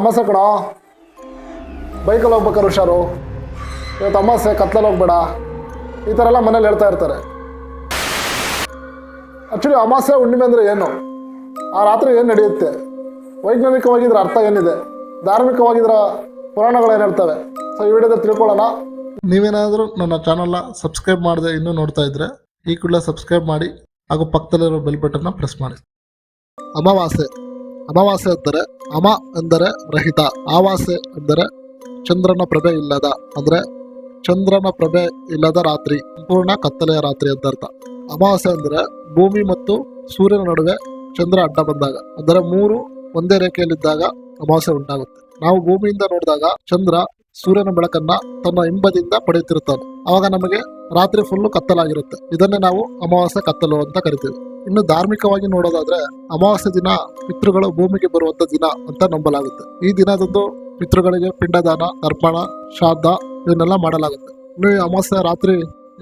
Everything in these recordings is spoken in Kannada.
ಅಮಾಸೆ ಕಣ. ಬೈಕಲ್ಲಿ ಹೋಗ್ಬೇಕಾದ್ರೆ ಹುಷಾರು ಇವತ್ತು ಅಮಾಸೆ ಕತ್ಲಲ್ಲಿ ಹೋಗ್ಬೇಡ. ಈ ಥರ ಎಲ್ಲ ಮನೇಲಿ ಹೇಳ್ತಾ ಇರ್ತಾರೆ. ಆ್ಯಕ್ಚುಲಿ ಅಮಾಸೆ ಹುಣ್ಣಿಮೆ ಅಂದರೆ ಏನು? ಆ ರಾತ್ರಿ ಏನು ನಡೆಯುತ್ತೆ? ವೈಜ್ಞಾನಿಕವಾಗಿದ್ರ ಅರ್ಥ ಏನಿದೆ? ಧಾರ್ಮಿಕವಾಗಿದ್ರ ಪುರಾಣಗಳು ಏನು ಹೇಳ್ತವೆ? ಸೊ ಈ ವಿಡಿಯೋದಲ್ಲಿ ತಿಳ್ಕೊಳ್ಳೋಣ. ನೀವೇನಾದರೂ ನನ್ನ ಚಾನಲ್ನ ಸಬ್ಸ್ಕ್ರೈಬ್ ಮಾಡದೆ ಇನ್ನೂ ನೋಡ್ತಾ ಇದ್ರೆ, ಈ ಕೂಡಲೇ ಸಬ್ಸ್ಕ್ರೈಬ್ ಮಾಡಿ, ಹಾಗೂ ಪಕ್ಕದಲ್ಲಿರೋ ಬೆಲ್ ಬಟನ್ನ ಪ್ರೆಸ್ ಮಾಡಿ. ಅಮಾವಾಸ್ಯೆ. ಅಮಾವಾಸ್ಯೆ ಎಂದರೆ ಅಮ ಎಂದರೆ ರಹಿತ ಆವಾಸೆ ಎಂದರೆ ಚಂದ್ರನ ಪ್ರಭೆ ಇಲ್ಲದ, ಅಂದ್ರೆ ಚಂದ್ರನ ಪ್ರಭೆ ಇಲ್ಲದ ರಾತ್ರಿ, ಸಂಪೂರ್ಣ ಕತ್ತಲೆಯ ರಾತ್ರಿ ಅಂತ ಅರ್ಥ. ಅಂದರೆ ಭೂಮಿ ಮತ್ತು ಸೂರ್ಯನ ನಡುವೆ ಚಂದ್ರ ಅಡ್ಡ ಬಂದಾಗ, ಅಂದರೆ ಮೂರು ಒಂದೇ ರೇಖೆಯಲ್ಲಿದ್ದಾಗ ಅಮಾವಾಸ್ಯೆ ಉಂಟಾಗುತ್ತೆ. ನಾವು ಭೂಮಿಯಿಂದ ನೋಡಿದಾಗ ಚಂದ್ರ ಸೂರ್ಯನ ಬೆಳಕನ್ನ ತನ್ನ ಹಿಂಬದಿಯಿಂದ ಪಡೆಯುತ್ತಿರುತ್ತಾನೆ. ಆವಾಗ ನಮಗೆ ರಾತ್ರಿ ಫುಲ್ಲು ಕತ್ತಲಾಗಿರುತ್ತೆ. ಇದನ್ನೇ ನಾವು ಅಮಾವಾಸ್ಯೆ ಕತ್ತಲು ಅಂತ ಕರಿತೀವಿ. ಇನ್ನು ಧಾರ್ಮಿಕವಾಗಿ ನೋಡೋದಾದ್ರೆ ಅಮಾವಾಸ್ಯೆ ದಿನ ಪಿತೃಗಳು ಭೂಮಿಗೆ ಬರುವಂತ ದಿನ ಅಂತ ನಂಬಲಾಗುತ್ತೆ. ಈ ದಿನದಂದು ಪಿತೃಗಳಿಗೆ ಪಿಂಡದಾನ ತರ್ಪಣ ಶ್ರಾದ್ದ ಇವನ್ನೆಲ್ಲ ಮಾಡಲಾಗುತ್ತೆ. ಇನ್ನು ಈ ಅಮಾವಾಸ್ಯ ರಾತ್ರಿ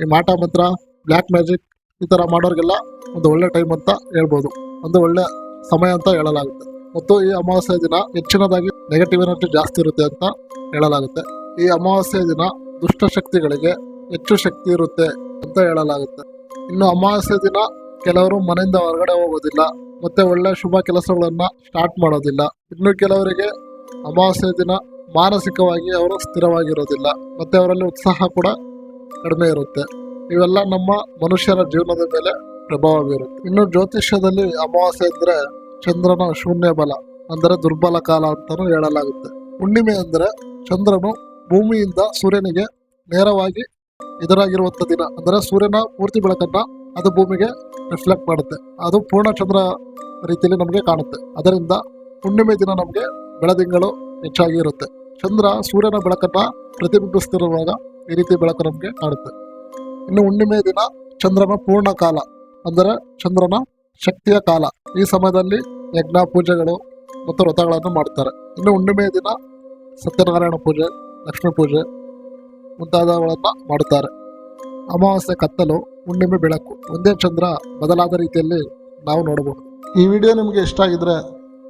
ಈ ಮಾಟ ಮಂತ್ರ ಬ್ಲ್ಯಾಕ್ ಮ್ಯಾಜಿಕ್ ಈ ತರ ಮಾಡೋರಿಗೆಲ್ಲ ಒಂದು ಒಳ್ಳೆ ಟೈಮ್ ಅಂತ ಹೇಳ್ಬೋದು. ಒಂದು ಒಳ್ಳೆ ಸಮಯ ಅಂತ ಹೇಳಲಾಗುತ್ತೆ. ಮತ್ತು ಈ ಅಮಾವಾಸ್ಯೆ ದಿನ ಹೆಚ್ಚಿನದಾಗಿ ನೆಗೆಟಿವ್ ಎನರ್ಜಿ ಜಾಸ್ತಿ ಇರುತ್ತೆ ಅಂತ ಹೇಳಲಾಗುತ್ತೆ. ಈ ಅಮಾವಾಸ್ಯೆ ದಿನ ದುಷ್ಟ ಶಕ್ತಿಗಳಿಗೆ ಹೆಚ್ಚು ಶಕ್ತಿ ಇರುತ್ತೆ ಅಂತ ಹೇಳಲಾಗುತ್ತೆ. ಇನ್ನು ಅಮಾವಾಸ್ಯೆ ದಿನ ಕೆಲವರು ಮನೆಯಿಂದ ಹೊರಗಡೆ ಹೋಗೋದಿಲ್ಲ, ಮತ್ತೆ ಒಳ್ಳೆ ಶುಭ ಕೆಲಸಗಳನ್ನ ಸ್ಟಾರ್ಟ್ ಮಾಡೋದಿಲ್ಲ. ಇನ್ನು ಕೆಲವರಿಗೆ ಅಮಾವಾಸ್ಯೆ ದಿನ ಮಾನಸಿಕವಾಗಿ ಅವರು ಸ್ಥಿರವಾಗಿರೋದಿಲ್ಲ, ಮತ್ತೆ ಅವರಲ್ಲಿ ಉತ್ಸಾಹ ಕೂಡ ಕಡಿಮೆ ಇರುತ್ತೆ. ಇವೆಲ್ಲ ನಮ್ಮ ಮನುಷ್ಯರ ಜೀವನದ ಮೇಲೆ ಪ್ರಭಾವ ಬೀರುತ್ತೆ. ಇನ್ನು ಜ್ಯೋತಿಷ್ಯದಲ್ಲಿ ಅಮಾವಾಸ್ಯೆ ಅಂದ್ರೆ ಚಂದ್ರನ ಶೂನ್ಯ ಬಲ, ಅಂದರೆ ದುರ್ಬಲ ಕಾಲ ಅಂತಾನೂ ಹೇಳಲಾಗುತ್ತೆ. ಹುಣ್ಣಿಮೆ ಅಂದ್ರೆ ಚಂದ್ರನು ಭೂಮಿಯಿಂದ ಸೂರ್ಯನಿಗೆ ನೇರವಾಗಿ ಎದುರಾಗಿರುವಂತ ದಿನ, ಅಂದ್ರೆ ಸೂರ್ಯನ ಪೂರ್ತಿ ಬೆಳಕನ್ನ ಅದು ಭೂಮಿಗೆ ರಿಫ್ಲೆಕ್ಟ್ ಮಾಡುತ್ತೆ. ಅದು ಪೂರ್ಣ ಚಂದ್ರ ರೀತಿಯಲ್ಲಿ ನಮಗೆ ಕಾಣುತ್ತೆ. ಅದರಿಂದ ಹುಣ್ಣಿಮೆ ದಿನ ನಮಗೆ ಬೆಳದಿಂಗಳು ಹೆಚ್ಚಾಗಿ ಇರುತ್ತೆ. ಚಂದ್ರ ಸೂರ್ಯನ ಬೆಳಕನ್ನ ಪ್ರತಿಬಿಂಬಿಸ್ತಿರುವಾಗ ಈ ರೀತಿ ಬೆಳಕು ನಮಗೆ ಕಾಣುತ್ತೆ. ಇನ್ನು ಹುಣ್ಣಿಮೆ ದಿನ ಚಂದ್ರನ ಪೂರ್ಣ ಕಾಲ, ಅಂದರೆ ಚಂದ್ರನ ಶಕ್ತಿಯ ಕಾಲ. ಈ ಸಮಯದಲ್ಲಿ ಯಜ್ಞ ಪೂಜೆಗಳು ಮತ್ತು ವ್ರತಗಳನ್ನು ಮಾಡ್ತಾರೆ. ಇನ್ನು ಹುಣ್ಣಿಮೆ ದಿನ ಸತ್ಯನಾರಾಯಣ ಪೂಜೆ, ಲಕ್ಷ್ಮೀ ಪೂಜೆ ಮುಂತಾದವುಗಳನ್ನು ಮಾಡುತ್ತಾರೆ ಅಮಾವಾಸ್ಯೆ ಕತ್ತಲು, ಹುಣ್ಣಿಮೆ ಬೆಳಕು, ಒಂದೇ ಚಂದ್ರ ಬದಲಾದ ರೀತಿಯಲ್ಲಿ ನಾವು ನೋಡಬಹುದು. ಈ ವಿಡಿಯೋ ನಿಮಗೆ ಇಷ್ಟ ಆಗಿದ್ರೆ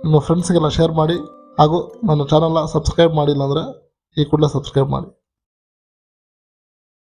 ನಿಮ್ಮ ಫ್ರೆಂಡ್ಸ್ಗೆಲ್ಲ ಶೇರ್ ಮಾಡಿ ಹಾಗೂ ನನ್ನ ಚಾನಲ್ನ ಸಬ್ಸ್ಕ್ರೈಬ್ ಮಾಡಿಲ್ಲ ಅಂದರೆ ಈ ಕೂಡಲೇ ಸಬ್ಸ್ಕ್ರೈಬ್ ಮಾಡಿ.